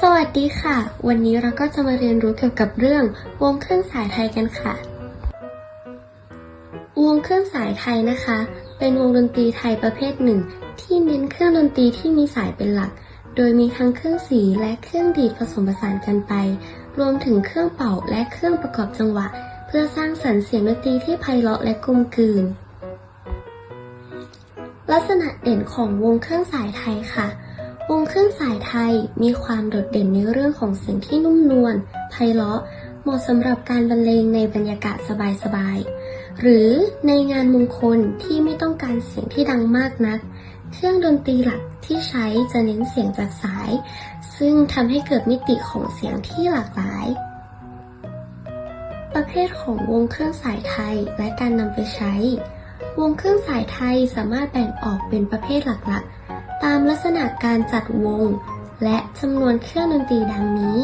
สวัสดีค่ะ วันนี้เราก็จะมาเรียนรู้เกี่ยวกับเรื่องวงเครื่องสายไทยกันค่ะ วงเครื่องสายไทยนะคะ เป็นวงดนตรีไทยประเภทหนึ่ง ที่เน้นเครื่องดนตรีที่มีสายเป็นหลัก โดยมีทั้งเครื่องสีและเครื่องดีดผสมผสานกันไป รวมถึงเครื่องเป่าและเครื่องประกอบจังหวะ เพื่อสร้างสรรค์เสียงดนตรีที่ไพเราะและกลมกลืน ลักษณะเด่นของวงเครื่องสายไทยค่ะ วงเครื่องสายไทยมีความโดดเด่นในเรื่องของเสียงที่นุ่มนวลไพเราะ เหมาะสำหรับการบรรเลงในบรรยากาศสบายๆ หรือในงานมงคลที่ไม่ต้องการเสียงที่ดังมากนัก เครื่องดนตรีหลักที่ใช้จะเน้นเสียงจากสาย ซึ่งทำให้เกิดมิติของเสียงที่หลากหลาย ประเภทของวงเครื่องสายไทยและการนำไปใช้ วงเครื่องสายไทยสามารถแบ่งออกเป็นประเภทหลักๆ ตามลักษณะการจัดวง และจำนวนเครื่องดนตรีดังนี้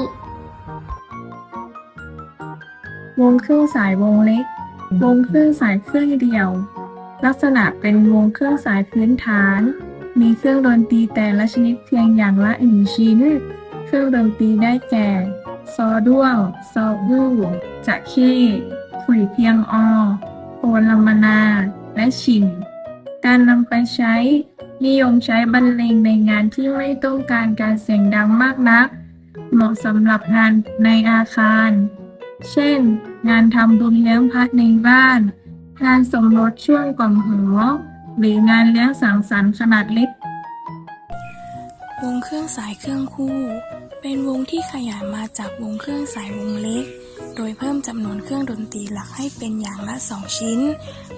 วงเครื่องสายวงเล็ก วงเครื่องสายเครื่องเดียว ลักษณะเป็นวงเครื่องสายพื้นฐาน มีเครื่องดนตรีแต่ละชนิดเพียงอย่างละหนึ่งชิ้น เครื่องดนตรีได้แก่ ซอด้วง ซออู้จะเข้ขุยเพียงออโพลมนา และชิน การนำไปใช้ นิยมใช้บรรเลงในงานที่ไม่ต้องการการเสียงดังมากนัก เหมาะสำหรับงานในอาคาร เช่น งานทำบุญเลี้ยงพระในบ้าน งานสมรสช่วงกล่อมหอหรืองานเลี้ยงสังสรรค์ขนาดเล็ก วงเครื่องสายเครื่องคู่ เป็นวงที่ขยายมาจากวงเครื่องสายวงเล็ก โดยเพิ่มจำนวนเครื่องดนตรีหลักให้เป็นอย่างละสองชิ้น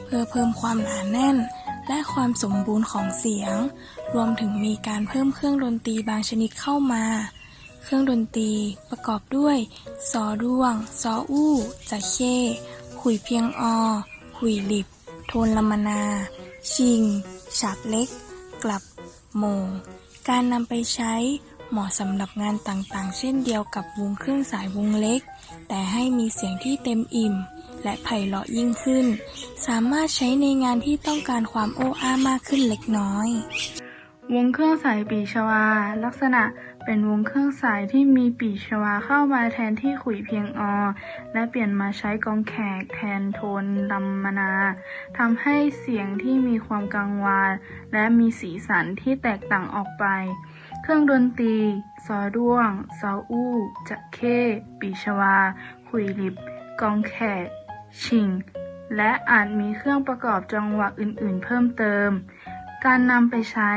เพื่อเพิ่มความหนาแน่น และความสมบูรณ์ของเสียง รวมถึงมีการเพิ่มเครื่องดนตรีบางชนิดเข้ามา เครื่องดนตรีประกอบด้วย ซอด้วง ซออู้จะเข้ ขุยเพียงออ ขุยหลิบ โทนละมนา ชิง ฉาบเล็ก กลับ โมง การนำไปใช้เหมาะสำหรับงานต่างๆ เช่นเดียวกับวงเครื่องสายวงเล็ก แต่ให้มีเสียงที่เต็มอิ่ม และไพเราะยิ่งขึ้น สามารถใช้ในงานที่ต้องการความโอ้อ้ามากขึ้นเล็กน้อย วงเครื่องสายปีชวา ลักษณะเป็นวงเครื่องสายที่มีปีชวาเข้ามาแทนที่ขุยเพียงอ และเปลี่ยนมาใช้กองแขกแทนโทนลำมนาทำให้เสียงที่มีความกังวานและมีสีสันที่แตกต่างออกไป เครื่องดนตรีซอด้วงซออู้จะเข้ปีชวา ขุยลิบ กองแขก ชิงและอาจมีเครื่องประกอบจังหวะอื่นๆ เพิ่มเติม การนำไปใช้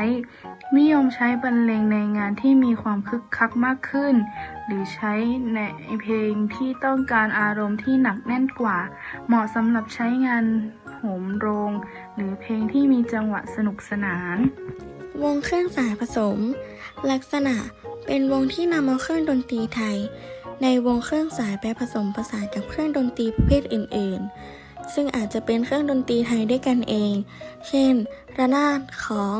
นิยมใช้บรรเลงในงานที่มีความคึกคักมากขึ้น หรือใช้ในเพลงที่ต้องการอารมณ์ที่หนักแน่นกว่า เหมาะสำหรับใช้งานโหมโรง หรือเพลงที่มีจังหวะสนุกสนาน วงเครื่องสายผสม ลักษณะเป็นวงที่นำเอาเครื่องดนตรีไทย ในวงเครื่องสายไปผสมผสานกับเครื่องดนตรีประเภทอื่น ๆ ซึ่งอาจจะเป็นเครื่องดนตรีไทยด้วยกันเอง เช่น ระนาดของ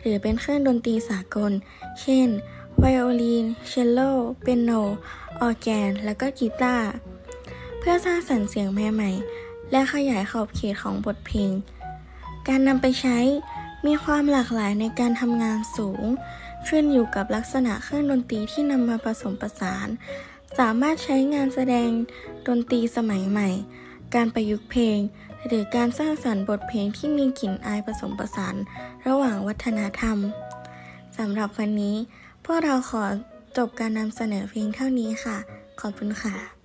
หรือเป็นเครื่องดนตรีสากล เช่น ไวโอลิน เชลโล เปียโน ออแกน และก็กีตาร์ เพื่อสร้างสรรค์เสียงใหม่ๆ และขยายขอบเขตของบทเพลง การนำไปใช้มีความหลากหลายในการทำงานสูง ขึ้นอยู่กับลักษณะเครื่องดนตรีที่นำมาผสมผสาน สามารถใช้งานแสดงดนตรีสมัยใหม่ การประยุกต์เพลง หรือการสร้างสรรค์บทเพลงที่มีกลิ่นอายผสมผสาน ระหว่างวัฒนธรรมสำหรับวันนี้ พวกเราขอจบการนำเสนอเพียงเท่านี้ค่ะ ขอบคุณค่ะ